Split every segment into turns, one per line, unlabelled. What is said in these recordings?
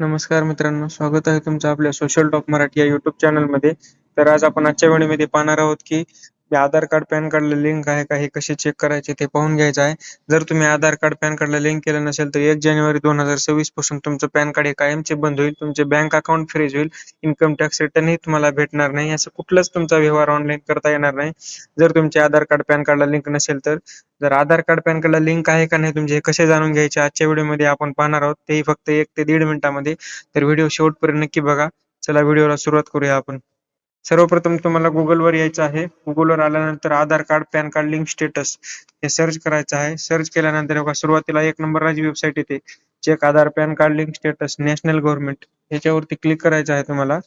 नमस्कार मित्रांनो स्वागत आहे तुमचं आपल्या सोशल टॉक मराठी या युट्यूब चॅनलमध्ये तर आज आपण आजच्या व्हिडिओमध्ये पाहणार आहोत की आधार कार्ड पॅन कार्ड ला लिंक आहे का हे कसे चेक करायचे ते पाहून घ्यायचं आहे. जर तुम्ही आधार कार्ड पॅन कार्ड ला लिंक केलं नसेल तर एक जानेवारी दोन हजार सव्वीसपासून तुमचं पॅन कार्ड हे कायमचे बंद होईल तुमचे बँक अकाउंट फ्रीज होईल इन्कम टॅक्स रिटर्नही तुम्हाला भेटणार नाही असं कुठलाच तुमचा व्यवहार ऑनलाईन करता येणार नाही. जर तुमचे आधार कार्ड पॅन कार्ड ला लिंक नसेल तर जर आधार कार्ड पॅन कार्डला लिंक आहे का नाही तुमचे हे कसे जाणून घ्यायचे आजच्या व्हिडिओमध्ये आपण पाहणार आहोत. तेही फक्त एक ते दीड मिनिटामध्ये. तर व्हिडिओ शेवटपर्यंत नक्की बघा. चला व्हिडिओला सुरुवात करूया आपण. सर्वप्रथम तुम्हाला गुगलवर यायचं आहे. गुगलवर आल्यानंतर Aadhaar card PAN card link status हे सर्च करायचं आहे. सर्च केल्यानंतर बघा सुरुवातीला एक नंबरला जी वेबसाईट येते. Check Aadhaar PAN card link status national government याच्यावरती क्लिक करायचं आहे तुम्हाला.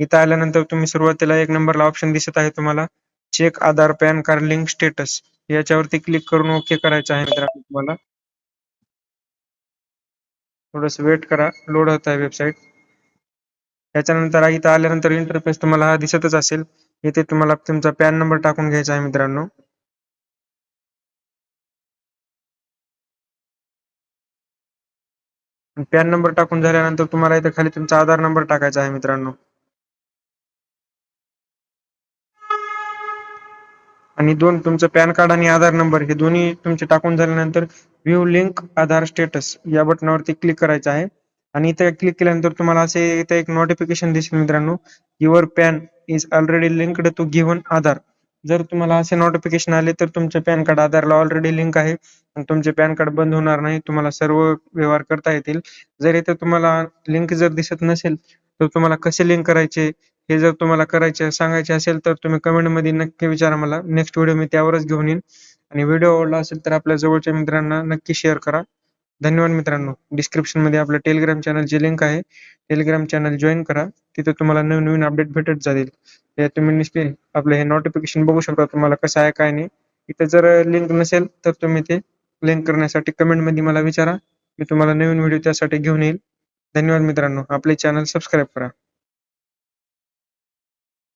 इथं आल्यानंतर तुम्ही सुरुवातीला एक नंबरला ऑप्शन दिसत आहे तुम्हाला. Check Aadhaar PAN card link status याच्यावरती क्लिक करून ओके करायचं आहे मित्रांनो तुम्हाला. थोडस वेट करा. लोड होत आहे वेबसाईट त्याच्यानंतर इथं आल्यानंतर इंटरफेस तुम्हाला हा दिसतच असेल. इथे तुम्हाला तुमचा पॅन नंबर टाकून घ्यायचा आहे मित्रांनो. पॅन नंबर टाकून झाल्यानंतर तुम्हाला इथे खाली तुमचा आधार नंबर टाकायचा आहे मित्रांनो. आणि दोन तुमचं पॅन कार्ड आणि आधार नंबर हे दोन्ही तुमचे टाकून झाल्यानंतर व्ह्यू लिंक आधार स्टेटस या बटनावरती क्लिक करायचं आहे. आणि इथे क्लिक केल्यानंतर तुम्हाला असे इथे एक नोटिफिकेशन दिसेल मित्रांनो. Your PAN is already linked to given Aadhaar. जर तुम्हाला असे नोटिफिकेशन आले तर तुमचे पॅन कार्ड आधारला ऑलरेडी लिंक आहे. आणि तुमचे पॅन कार्ड बंद होणार नाही. तुम्हाला सर्व व्यवहार करता येतील. जर इथे तुम्हाला लिंक जर दिसत नसेल तर तुम्हाला कसे लिंक करायचे? हे जर तुम्हाला करायचे सांगायचे असेल तर तुम्ही कमेंटमध्ये नक्की विचारा मला. नेक्स्ट व्हिडिओ मी त्यावरच घेऊन येईन. आणि व्हिडिओ आवडला असेल तर आपल्या जवळच्या मित्रांना नक्की शेअर करा. धन्यवाद मित्रांनो. डिस्क्रिप्शनमध्ये आपलं टेलिग्राम चॅनलची लिंक आहे टेलिग्राम चॅनल जॉईन करा. तिथे तुम्हाला नवीन नवीन अपडेट भेटत जातील. तुम्ही निश्चित आपले हे नोटिफिकेशन बघू शकता तुम्हाला कसं आहे काय नाही. इथं जर लिंक नसेल तर तुम्ही ते लिंक करण्यासाठी कमेंटमध्ये मला विचारा. मी तुम्हाला नवीन व्हिडिओ त्यासाठी घेऊन येईल. धन्यवाद मित्रांनो. आपले चॅनल सबस्क्राईब करा.